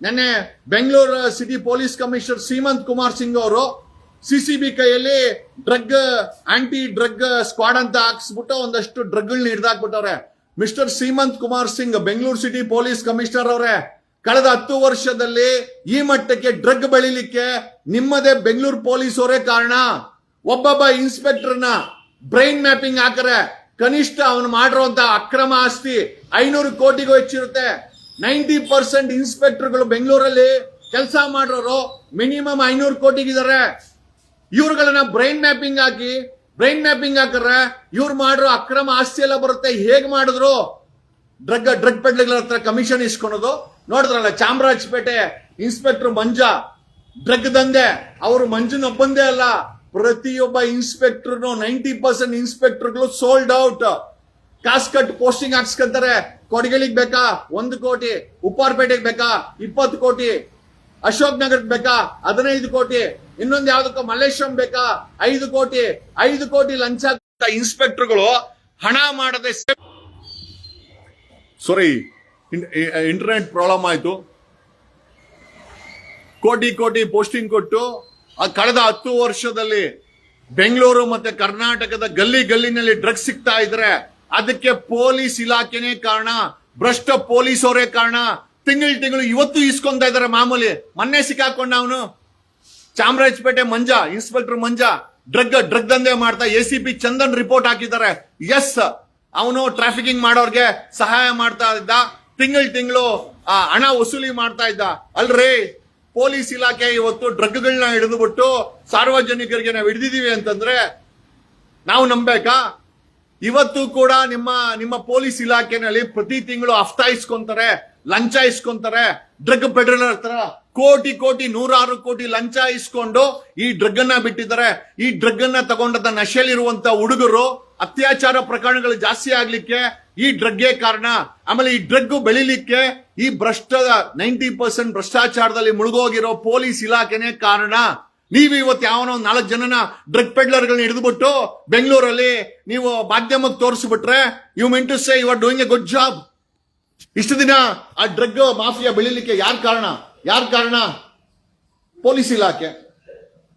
ನಿನ್ನೆ Bengaluru city police commissioner Seemant Kumar Singh ಅವರು ಸಿಸಿಬಿ ಕೈಯಲ್ಲಿ ಡ್ರಗ್ ಆಂಟಿ ಡ್ರಗ್ ಸ್ಕ್ವಾಡ್ ಅಂತ ಹಾಕ್ಸ್ಬಿಟ್ಟು ಒಂದಷ್ಟು ಡ್ರಗ್ಗಳನ್ನ ಹಿಡ್ದಾಕ್ಬಿಟ್ಟವ್ರೆ. Mister Seemant Kumar Singh, Bengaluru city police commissioner ಅವರೇ, ಕಳೆದ ಹತ್ತು ವರ್ಷದಲ್ಲಿ ಈ ಮಟ್ಟಕ್ಕೆ ಡ್ರಗ್ ಬೆಳಿಲಿಕ್ಕೆ ನಿಮ್ಮದೇ ಬೆಂಗಳೂರು ಪೊಲೀಸ್ ಅವರೇ ಕಾರಣ. ಒಬ್ಬೊಬ್ಬ ಇನ್ಸ್ಪೆಕ್ಟರ್ನ ಬ್ರೈನ್ ಮ್ಯಾಪಿಂಗ್ ಹಾಕರೆ ಕನಿಷ್ಠ ಅವನು ಮಾಡಿರುವಂತಹ ಅಕ್ರಮ ಆಸ್ತಿ ಐನೂರು ಕೋಟಿಗೂ ಹೆಚ್ಚಿರುತ್ತೆ. ನೈಂಟಿ ಪರ್ಸೆಂಟ್ ಇನ್ಸ್ಪೆಕ್ಟರ್ಗಳು ಬೆಂಗಳೂರಲ್ಲಿ ಕೆಲಸ ಮಾಡಿರೋರು ಮಿನಿಮಮ್ ಐನೂರು ಕೋಟಿಗಿದ್ದಾರೆ. ಇವ್ರುಗಳನ್ನ ಬ್ರೈನ್ ಮ್ಯಾಪಿಂಗ್ ಹಾಕಿ ಬ್ರೈನ್ ಮ್ಯಾಪಿಂಗ್ ಹಾಕಿದ್ರೆ ಇವ್ರು ಮಾಡಿರೋ ಅಕ್ರಮ ಆಸ್ತಿ ಎಲ್ಲ ಬರುತ್ತೆ. ಹೇಗೆ ಮಾಡಿದ್ರು? ಡ್ರಗ್ ಡ್ರಗ್ ಪೆಡ್ಲಿಗಳ ಹತ್ರ ಕಮಿಷನ್ ಇಸ್ಕೊಳೋದು. ನೋಡಿದ್ರಲ್ಲ ಚಾಮರಾಜಪೇಟೆ ಇನ್ಸ್ಪೆಕ್ಟರ್ ಮಂಜ ಡ್ರಗ್ ದಂಧೆ. ಅವರು ಮಂಜುನೊಬ್ಬಂದೇ ಅಲ್ಲ. ಪ್ರತಿಯೊಬ್ಬ ಇನ್ಸ್ಪೆಕ್ಟರ್ ನೈಂಟಿ ಪರ್ಸೆಂಟ್ ಇನ್ಸ್ಪೆಕ್ಟರ್ಗಳು ಸೋಲ್ಡ್ ಔಟ್ ಕಾಸ್ಕಟ್ ಪೋಸ್ಟಿಂಗ್ ಹಾಕ್ಸ್ಕೊಂತಾರೆ. ಕೊಡಗಿಳಿಗ್ ಬೇಕಾ? ಒಂದು ಕೋಟಿ. ಉಪ್ಪಾರ್ಪೇಟೆಗೆ ಬೇಕಾ? ಇಪ್ಪತ್ತು ಕೋಟಿ. ಅಶೋಕ್ ನಗರಕ್ಕೆ ಬೇಕಾ? ಹದಿನೈದು ಕೋಟಿ. ಇನ್ನೊಂದು ಯಾವ್ದಕ್ಕೂ ಮಲ್ಲೇಶ್ವರಂ ಬೇಕಾ? ಐದು ಕೋಟಿ. ಐದು ಕೋಟಿ ಲಂಚ ಇನ್ಸ್ಪೆಕ್ಟರ್ಗಳು ಹಣ ಮಾಡದೆ ಸಾರಿ ಇಂಟರ್ನೆಟ್ ಪ್ರಾಬ್ಲಮ್ ಆಯ್ತು. ಕೋಟಿ ಕೋಟಿ ಪೋಸ್ಟಿಂಗ್ ಕೊಟ್ಟು ಕಳೆದ ಹತ್ತು ವರ್ಷದಲ್ಲಿ ಬೆಂಗಳೂರು ಮತ್ತೆ ಕರ್ನಾಟಕದ ಗಲ್ಲಿ ಗಲ್ಲಿನಲ್ಲಿ ಡ್ರಗ್ಸ್ ಸಿಗ್ತಾ ಇದ್ರೆ ಅದಕ್ಕೆ ಪೊಲೀಸ್ ಇಲಾಖೆನೇ ಕಾರಣ, ಭ್ರಷ್ಟ ಪೊಲೀಸ್ ಅವರೇ ಕಾರಣ. ತಿಂಗಳು ತಿಂಗಳು ಇವತ್ತು ಇಸ್ಕೊಂತ ಇದಾರೆ ಮಾಮೂಲಿ. ಮೊನ್ನೆ ಸಿಕ್ಕಾಕೊಂಡ ಅವನು. Chamarajapete Manja, inspector Manja, drug drug ದಂಧೆ ಮಾಡ್ತಾ A C P Chandan report ಹಾಕಿದ್ದಾರೆ. ಎಸ್, ಅವನು ಟ್ರಾಫಿಕಿಂಗ್ ಮಾಡೋರ್ಗೆ ಸಹಾಯ ಮಾಡ್ತಾ ಇದ್ದ. ತಿಂಗಳು ತಿಂಗಳು ಹಣ ವಸೂಲಿ ಮಾಡ್ತಾ ಇದ್ದ. ಅಲ್ರಿ, ಪೊಲೀಸ್ ಇಲಾಖೆ ಇವತ್ತು ಡ್ರಗ್ಗಳನ್ನ ಹಿಡಿದುಬಿಟ್ಟು ಸಾರ್ವಜನಿಕರಿಗೆ ನಾವು ಹಿಡಿದಿದೀವಿ ಅಂತಂದ್ರೆ ನಾವು ನಂಬೇಕಾ? ಇವತ್ತು ಕೂಡ ನಿಮ್ಮ ನಿಮ್ಮ ಪೊಲೀಸ್ ಇಲಾಖೆನಲ್ಲಿ ಪ್ರತಿ ತಿಂಗಳು ಹಫ್ತಾ ಇಸ್ಕೊಂತಾರೆ, ಲಂಚ ಇಸ್ಕೊಂತಾರೆ, ಡ್ರಗ್ ಪೆಟ್ರೋಲ್ ಹತ್ರ ಕೋಟಿ ಕೋಟಿ, ನೂರಾರು ಕೋಟಿ ಲಂಚ ಇಸ್ಕೊಂಡು ಈ ಡ್ರಗ್ ಅನ್ನ ಬಿಟ್ಟಿದ್ದಾರೆ. ಈ ಡ್ರಗ್ ಅನ್ನ ತಗೊಂಡದ ನಶೆಯಲ್ಲಿರುವಂತ ಹುಡುಗರು ಅತ್ಯಾಚಾರ ಪ್ರಕರಣಗಳು ಜಾಸ್ತಿ ಆಗ್ಲಿಕ್ಕೆ ಈ ಡ್ರಗ್ಗೆ ಕಾರಣ. ಆಮೇಲೆ ಈ ಡ್ರಗ್ ಬೆಳಿಲಿಕ್ಕೆ ಈ ಭ್ರಷ್ಟ ನೈಂಟಿ ಪರ್ಸೆಂಟ್ ಭ್ರಷ್ಟಾಚಾರದಲ್ಲಿ ಮುಳುಗೋಗಿರೋ ಪೊಲೀಸ್ ಇಲಾಖೆನೇ ಕಾರಣ. ನೀವು ಇವತ್ತು ಯಾವನೋ ನಾಲ್ಕು ಜನನ ಡ್ರಗ್ ಪೆಡ್ಲರ್ಗಳನ್ನ ಹಿಡಿದುಬಿಟ್ಟು ಬೆಂಗಳೂರಲ್ಲಿ ನೀವು ಮಾಧ್ಯಮಕ್ಕೆ ತೋರಿಸ್ಬಿಟ್ರೆ you mean to say you are doing a good job ಇಷ್ಟು ದಿನ ಆ ಡ್ರಗ್ ಮಾಫಿಯಾ ಬೆಳಿಲಿಕ್ಕೆ ಯಾರ್ ಕಾರಣ? ಯಾರ್ ಕಾರಣ? ಪೊಲೀಸ್ ಇಲಾಖೆ.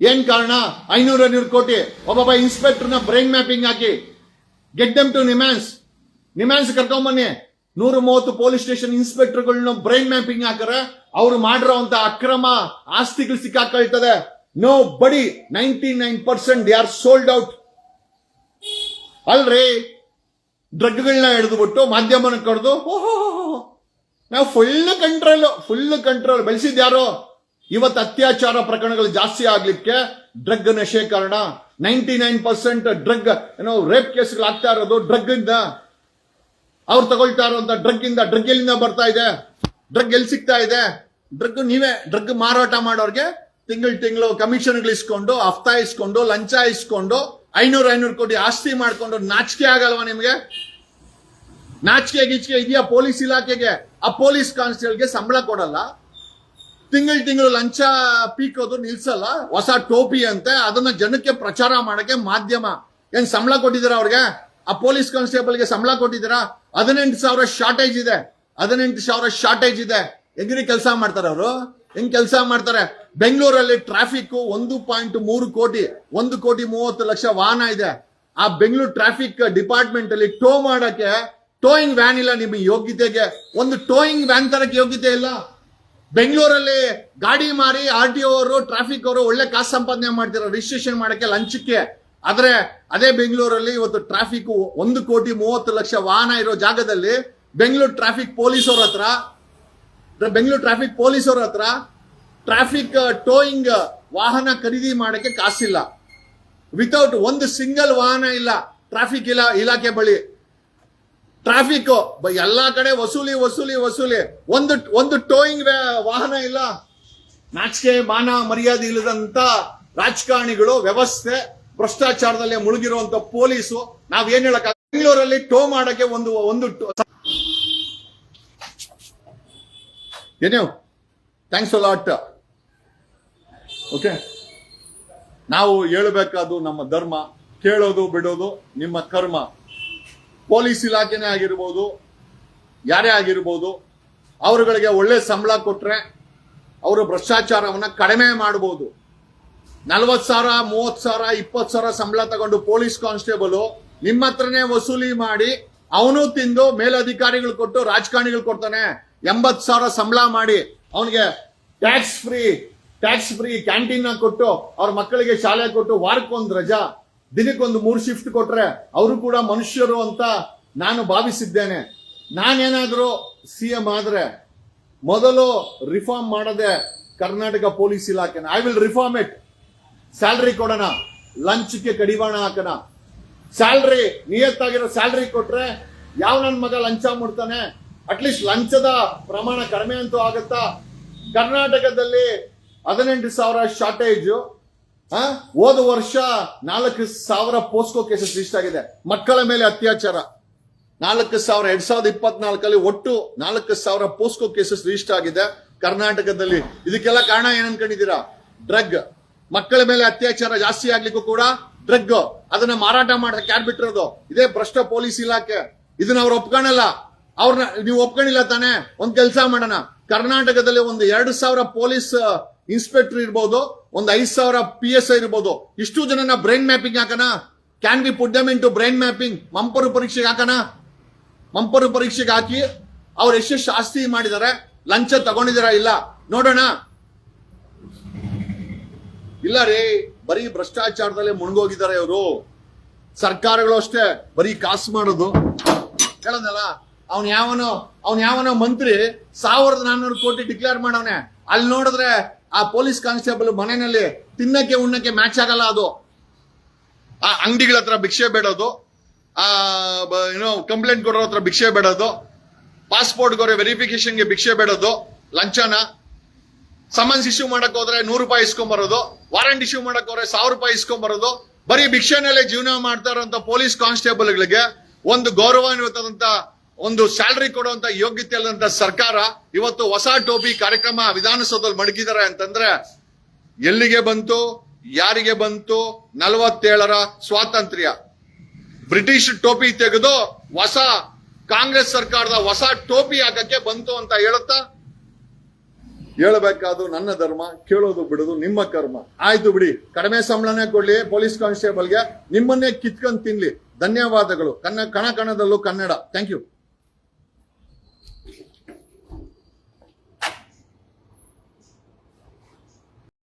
ಏನ್ ಕಾರಣ? ಐನೂರ ಐನೂರು ಕೋಟಿ. ಒಬ್ಬೊಬ್ಬ ಇನ್ಸ್ಪೆಕ್ಟರ್ನ brain mapping hockey. Get them to NIMHANS NIMHANS ಕರ್ಕೊಂಬನ್ನಿ. ನೂರ ಮೂವತ್ತು ಪೊಲೀಸ್ ಸ್ಟೇಷನ್ ಇನ್ಸ್ಪೆಕ್ಟರ್ಗಳನ್ನ ಬ್ರೈನ್ ಮ್ಯಾಪಿಂಗ್ ಹಾಕರೆ, ಅವ್ರು ಮಾಡಿರೋಂತ ಅಕ್ರಮ ಆಸ್ತಿಗಳು ಸಿಕ್ಕಾಕೊಳ್ತದೆ nobody ninety nine percent they are sold out ಅಲ್ರಿ ಡ್ರಗ್ಗಳನ್ನ ಹಿಡಿದುಬಿಟ್ಟು ಮಾಧ್ಯಮನ ಕರೆದು ನಾವು ಫುಲ್ ಕಂಟ್ರೋಲ್ ಫುಲ್ ಕಂಟ್ರೋಲ್ ಬೆಳೆಸಿದ್ ಯಾರು? ಇವತ್ತು ಅತ್ಯಾಚಾರ ಪ್ರಕರಣಗಳು ಜಾಸ್ತಿ ಆಗ್ಲಿಕ್ಕೆ ಡ್ರಗ್ ನಶೆ ಕಾರಣ ನೈಂಟಿ ನೈನ್ ಪರ್ಸೆಂಟ್ ಡ್ರಗ್ ಏನೋ ರೇಪ್ ಕೇಸ್ಗಳು ಆಗ್ತಾ ಇರೋದು ಡ್ರಗ್ ಇಂದ. ಅವ್ರು ತಗೊಳ್ತಾ ಇರೋಂತ ಡ್ರಗ್ ಇಂದ ಡ್ರಗ್ ಎಲ್ಲಿಂದ ಬರ್ತಾ ಇದೆ? ಡ್ರಗ್ ಎಲ್ಲಿ ಸಿಗ್ತಾ ಇದೆ? ಡ್ರಗ್ ನೀವೇ ಡ್ರಗ್ ಮಾರಾಟ ಮಾಡೋರ್ಗೆ ತಿಂಗಳು ತಿಂಗಳು ಕಮಿಷನ್ಗಳು ಇಸ್ಕೊಂಡು ಹಫ್ತಾ ಇಸ್ಕೊಂಡು, ಲಂಚ ಇಸ್ಕೊಂಡು, ಐನೂರು ಐನೂರು ಕೋಟಿ ಆಸ್ತಿ ಮಾಡ್ಕೊಂಡು ನಾಚಿಕೆ ಆಗಲ್ವಾ ನಿಮ್ಗೆ? ನಾಚಿಕೆ ಗೀಚಿಕೆ ಇದೆಯಾ ಪೊಲೀಸ್ ಇಲಾಖೆಗೆ? ಆ ಪೊಲೀಸ್ ಕಾನ್ಸ್ಟೇಬಲ್ಗೆ ಸಂಬಳ ಕೊಡಲ್ಲ. ತಿಂಗಳು ತಿಂಗಳು ಲಂಚ ಪೀಕೋದು ನಿಲ್ಸಲ್ಲ. ಹೊಸ ಟೋಪಿ ಅಂತೆ, ಅದನ್ನ ಜನಕ್ಕೆ ಪ್ರಚಾರ ಮಾಡಕ್ಕೆ ಮಾಧ್ಯಮ. ಏನ್ ಸಂಬಳ ಕೊಟ್ಟಿದ್ದೀರಾ ಅವ್ರಿಗೆ? ಆ ಪೊಲೀಸ್ ಕಾನ್ಸ್ಟೇಬಲ್ಗೆ ಸಂಬಳ ಕೊಟ್ಟಿದ್ದೀರಾ? ಹದಿನೆಂಟು ಸಾವಿರ ಶಾರ್ಟೇಜ್ ಇದೆ. ಹದಿನೆಂಟು ಸಾವಿರ ಶಾರ್ಟೇಜ್ ಇದೆ. ಹೆಂಗ್ರಿ ಕೆಲಸ ಮಾಡ್ತಾರೆ ಅವರು ಹೆಂಗ್ ಕೆಲಸ ಮಾಡ್ತಾರೆ? ಬೆಂಗಳೂರಲ್ಲಿ ಟ್ರಾಫಿಕ್ ಒಂದು ಪಾಯಿಂಟ್ ಮೂರು ಕೋಟಿ, ಒಂದು ಕೋಟಿ ಮೂವತ್ತು ಲಕ್ಷ ವಾಹನ ಇದೆ. ಆ ಬೆಂಗಳೂರು ಟ್ರಾಫಿಕ್ ಡಿಪಾರ್ಟ್ಮೆಂಟ್ ಅಲ್ಲಿ ಟೋ ಮಾಡಕ್ಕೆ ಟೋಯಿಂಗ್ ವ್ಯಾನ್ ಇಲ್ಲ ನಿಮ್ಮ ಯೋಗ್ಯತೆಗೆ. ಒಂದು ಟೋಯಿಂಗ್ ವ್ಯಾನ್ ತರಕ್ಕೆ ಯೋಗ್ಯತೆ ಇಲ್ಲ. ಬೆಂಗಳೂರಲ್ಲಿ ಗಾಡಿ ಮಾರಿ ಆರ್ ಟಿ ಅವರು ಟ್ರಾಫಿಕ್ ಅವರು ಒಳ್ಳೆ ಕಾಸು ಸಂಪಾದನೆ ಮಾಡ್ತಾರೆ ರಿಜಿಸ್ಟ್ರೇಷನ್ ಮಾಡಕ್ಕೆ ಲಂಚಕ್ಕೆ. ಆದ್ರೆ ಅದೇ ಬೆಂಗಳೂರಲ್ಲಿ ಇವತ್ತು ಟ್ರಾಫಿಕ್ ಒಂದು ಕೋಟಿ ಮೂವತ್ತು ಲಕ್ಷ ವಾಹನ ಇರೋ ಜಾಗದಲ್ಲಿ ಬೆಂಗಳೂರು ಟ್ರಾಫಿಕ್ ಪೊಲೀಸ್ ಅವ್ರ ಹತ್ರ ಬೆಂಗಳೂರು ಟ್ರಾಫಿಕ್ ಪೊಲೀಸ್ ಅವ್ರ ಹತ್ರ ಟ್ರಾಫಿಕ್ ಟೋಯಿಂಗ್ ವಾಹನ ಖರೀದಿ ಮಾಡಕ್ಕೆ ಕಾಸಿಲ್ಲ. ವಿತೌಟ್ ಒಂದು ಸಿಂಗಲ್ ವಾಹನ ಇಲ್ಲ ಟ್ರಾಫಿಕ್ ಇಲ್ಲ ಇಲಾಖೆ ಬಳಿ. ಟ್ರಾಫಿಕ್ ಎಲ್ಲಾ ಕಡೆ ವಸೂಲಿ ವಸೂಲಿ ವಸೂಲಿ. ಒಂದು ಒಂದು ಟೋಯಿಂಗ್ ವಾಹನ ಇಲ್ಲ. ನಾಚಿಕೆ, ಮಾನ, ಮರ್ಯಾದೆ ಇಲ್ಲದಂತ ರಾಜಕಾರಣಿಗಳು ವ್ಯವಸ್ಥೆ, ಭ್ರಷ್ಟಾಚಾರದಲ್ಲಿ ಮುಳುಗಿರುವಂತ ಪೊಲೀಸು, ನಾವೇನ್ ಹೇಳಕ್ ಬೆಂಗಳೂರಲ್ಲಿ ಟೋ ಮಾಡಕ್ಕೆ ಒಂದು ಒಂದು ಏನೇ ಥ್ಯಾಂಕ್ಸ್ ಲಾಟ್ ಓಕೆ ನಾವು ಹೇಳಬೇಕಾದ್ದು ನಮ್ಮ ಧರ್ಮ, ಕೇಳೋದು ಬಿಡೋದು ನಿಮ್ಮ ಕರ್ಮ. ಪೊಲೀಸ್ ಇಲಾಖೆನೇ ಆಗಿರ್ಬೋದು, ಯಾರೇ ಆಗಿರ್ಬೋದು, ಅವರುಗಳಿಗೆ ಒಳ್ಳೆ ಸಂಬಳ ಕೊಟ್ರೆ ಅವರು ಭ್ರಷ್ಟಾಚಾರವನ್ನು ಕಡಿಮೆ ಮಾಡಬಹುದು ನಲ್ವತ್ ಸಾವಿರ, ಮೂವತ್ತು ಸಾವಿರ, ಇಪ್ಪತ್ತು ಸಾವಿರ ಸಂಬಳ ತಗೊಂಡು ಪೊಲೀಸ್ ಕಾನ್ಸ್ಟೇಬಲು ನಿಮ್ಮ ಹತ್ರನೇ ವಸೂಲಿ ಮಾಡಿ, ಅವನು ತಿಂದು ಮೇಲಧಿಕಾರಿಗಳು ಕೊಟ್ಟು ರಾಜಕಾರಣಿಗಳು ಕೊಡ್ತಾನೆ. ಎಂಬತ್ ಸಾವಿರ ಸಂಬಳ ಮಾಡಿ ಅವನಿಗೆ tax free tax free canteen ಕೊಟ್ಟು ಅವ್ರ ಮಕ್ಕಳಿಗೆ ಶಾಲೆ ಕೊಟ್ಟು ವಾರಕ್ಕೊಂದು ರಜಾ, ದಿನಕ್ಕೊಂದು ಮೂರು ಶಿಫ್ಟ್ ಕೊಟ್ರೆ ಅವರು ಕೂಡ ಮನುಷ್ಯರು ಅಂತ ನಾನು ಭಾವಿಸಿದ್ದೇನೆ. ನಾನೇನಾದರೂ ಸಿ ಎಂ ಆದ್ರೆ ಮೊದಲು ರಿಫಾರ್ಮ್ ಮಾಡದೆ ಕರ್ನಾಟಕ ಪೊಲೀಸ್ ಇಲಾಖೆನ I will reform it salary ಕೊಡೋಣ ಲಂಚ್ಗೆ ಕಡಿವಾಣ ಹಾಕೋಣ. ಸ್ಯಾಲ್ರಿ ನಿಯತ್ತಾಗಿರೋ ಸ್ಯಾಲ್ರಿ ಕೊಟ್ರೆ ಯಾವ ನನ್ನ ಮಗ ಲಂಚ ಮುಡ್ತಾನೆ ಅಟ್ಲೀಸ್ಟ್ ಲಂಚದ ಪ್ರಮಾಣ ಕಡಿಮೆ ಅಂತೂ ಆಗುತ್ತಾ? ಕರ್ನಾಟಕದಲ್ಲಿ ಹದಿನೆಂಟು ಸಾವಿರ ಶಾರ್ಟೇಜು ಹೋದ ವರ್ಷ ನಾಲ್ಕು ಸಾವಿರ ಪೋಸ್ಕೋ ಕೇಸಸ್ ರಿಜಿಸ್ಟರ್ ಆಗಿದೆ. ಮಕ್ಕಳ ಮೇಲೆ ಅತ್ಯಾಚಾರ. ನಾಲ್ಕು ಸಾವಿರ, ಎರಡ್ ಸಾವಿರದ ಇಪ್ಪತ್ನಾಲ್ಕಲ್ಲಿ ಒಟ್ಟು ನಾಲ್ಕು ಸಾವಿರ ಪೋಸ್ಕೋ ಕೇಸಸ್ ರಿಜಿಸ್ಟರ್ ಆಗಿದೆ ಕರ್ನಾಟಕದಲ್ಲಿ. ಇದಕ್ಕೆಲ್ಲ ಕಾರಣ ಏನನ್ಕೊಂಡಿದ್ದೀರಾ ಡ್ರಗ್ ಮಕ್ಕಳ ಮೇಲೆ ಅತ್ಯಾಚಾರ ಜಾಸ್ತಿ ಆಗ್ಲಿಕ್ಕೂ ಕೂಡ ಡ್ರಗ್ ಅದನ್ನ ಮಾರಾಟ ಮಾಡಕ್ಕೆ ಯಾರು ಬಿಟ್ಟಿರೋದು? ಇದೇ ಭ್ರಷ್ಟ ಪೊಲೀಸ್ ಇಲಾಖೆ. ಇದನ್ನ ಅವ್ರು ಒಪ್ಕೊಳಲ್ಲ. ಅವ್ರನ್ನ ನೀವು ಒಪ್ಕೊಂಡಿಲ್ಲ ತಾನೆ? ಒಂದ್ ಕೆಲಸ ಮಾಡೋಣ. ಕರ್ನಾಟಕದಲ್ಲಿ ಒಂದು ಎರಡು ಸಾವಿರ ಪೊಲೀಸ್ ಇನ್ಸ್ಪೆಕ್ಟರ್ ಇರ್ಬೋದು, ಒಂದು ಐದ್ ಸಾವಿರ ಪಿ ಎಸ್ ಐ ಇರ್ಬೋದು. ಇಷ್ಟು ಜನನ ಬ್ರೈನ್ ಮ್ಯಾಪಿಂಗ್ ಹಾಕೋಣ. Can be put them into brain mapping ಮಂಪರು ಪರೀಕ್ಷೆಗೆ ಹಾಕೋಣ. ಮಂಪರು ಪರೀಕ್ಷೆಗೆ ಹಾಕಿ ಅವ್ರು ಎಷ್ಟು ಶಾಸ್ತಿ ಮಾಡಿದ್ದಾರೆ ಲಂಚ ತಗೊಂಡಿದಾರ ಇಲ್ಲ? ನೋಡೋಣ. ಇಲ್ಲ ರೀ, ಬರೀ ಭ್ರಷ್ಟಾಚಾರದಲ್ಲೇ ಮುಳುಗೋಗಿದ್ದಾರೆ ಇವರು. ಸರ್ಕಾರಗಳು ಅಷ್ಟೇ, ಬರೀ ಕಾಸು ಮಾಡೋದು. ಹೇಳೋದಲ್ಲ? ಅವ್ನ್ ಯಾವನೋ, ಅವ್ನು ಯಾವನೋ ಮಂತ್ರಿ ಸಾವಿರದ ನಾನ್ನೂರು ಕೋಟಿ ಡಿಕ್ಲೇರ್ ಮಾಡವನೆ. ಅಲ್ಲಿ ನೋಡಿದ್ರೆ ಆ ಪೊಲೀಸ್ ಕಾನ್ಸ್ಟೇಬಲ್ ಮನೆಯಲ್ಲಿ ತಿನ್ನಕ್ಕೆ, ಉಣ್ಣಕ್ಕೆ ಮ್ಯಾಚ್ ಆಗಲ್ಲ ಅದು. ಆ ಅಂಗಡಿಗಳ ಹತ್ರ ಭಿಕ್ಷೆ ಬೇಡೋದು. ಆ ಏನೋ ಕಂಪ್ಲೇಂಟ್ ಕೊಡೋರ ಹತ್ರ ಭಿಕ್ಷೆ ಬೇಡೋದು. ಪಾಸ್ಪೋರ್ಟ್ ಗೋರೆ ವೆರಿಫಿಕೇಶನ್ಗೆ ಭಿಕ್ಷೆ ಬೇಡೋದು. ಲಂಚನ. ಸಮನ್ಸ್ ಇಶ್ಯೂ ಮಾಡಕ್ ಹೋದ್ರೆ ನೂರು ರೂಪಾಯಿ ಇಸ್ಕೊಂಬರೋದು ವಾರಂಟ್ ಇಶ್ಯೂ ಮಾಡಕ್ ಹೋದ್ರೆ ಸಾವಿರ ರೂಪಾಯಿ ಇಸ್ಕೊಂಬರೋದು ಬರೀ ಭಿಕ್ಷೆನಲ್ಲೇ ಜೀವನ ಮಾಡ್ತಾ ಇರೋಂಥ ಪೊಲೀಸ್ ಕಾನ್ಸ್ಟೇಬಲ್ಗಳಿಗೆ ಒಂದು ಗೌರವಾನ್ವಿತದಂತ ಒಂದು ಸ್ಯಾಲ್ರಿ ಕೊಡುವಂತ ಯೋಗ್ಯತೆ ಇಲ್ಲದಂತ ಸರ್ಕಾರ ಇವತ್ತು ಹೊಸ ಟೋಪಿ ಕಾರ್ಯಕ್ರಮ ವಿಧಾನಸೌಧದಲ್ಲಿ ಮಡಗಿದ್ದಾರೆ ಅಂತಂದ್ರೆ ಎಲ್ಲಿಗೆ ಬಂತು, ಯಾರಿಗೆ ಬಂತು, ನಲವತ್ತೇಳರ ಸ್ವಾತಂತ್ರ್ಯ. ಬ್ರಿಟಿಷ್ ಟೋಪಿ ತೆಗೆದು ಹೊಸ ಕಾಂಗ್ರೆಸ್ ಸರ್ಕಾರದ ಹೊಸ ಟೋಪಿ ಹಾಕಕ್ಕೆ ಬಂತು ಅಂತ ಹೇಳುತ್ತಾ? ಹೇಳಬೇಕಾದ್ರು ನನ್ನ ಧರ್ಮ, ಕೇಳೋದು ಬಿಡೋದು ನಿಮ್ಮ ಕರ್ಮ. ಆಯ್ತು ಬಿಡಿ, ಕಡಿಮೆ ಸಂಬಳನೇ ಕೊಡ್ಲಿ, ಪೊಲೀಸ್ ಕಾನ್ಸ್ಟೇಬಲ್ಗೆ ನಿಮ್ಮನ್ನೇ ಕಿತ್ಕೊಂಡ್ ತಿನ್ಲಿ. ಧನ್ಯವಾದಗಳು. ಕನ್ನ ಕಣ ಕಣದಲ್ಲೂ ಕನ್ನಡ. Thank you.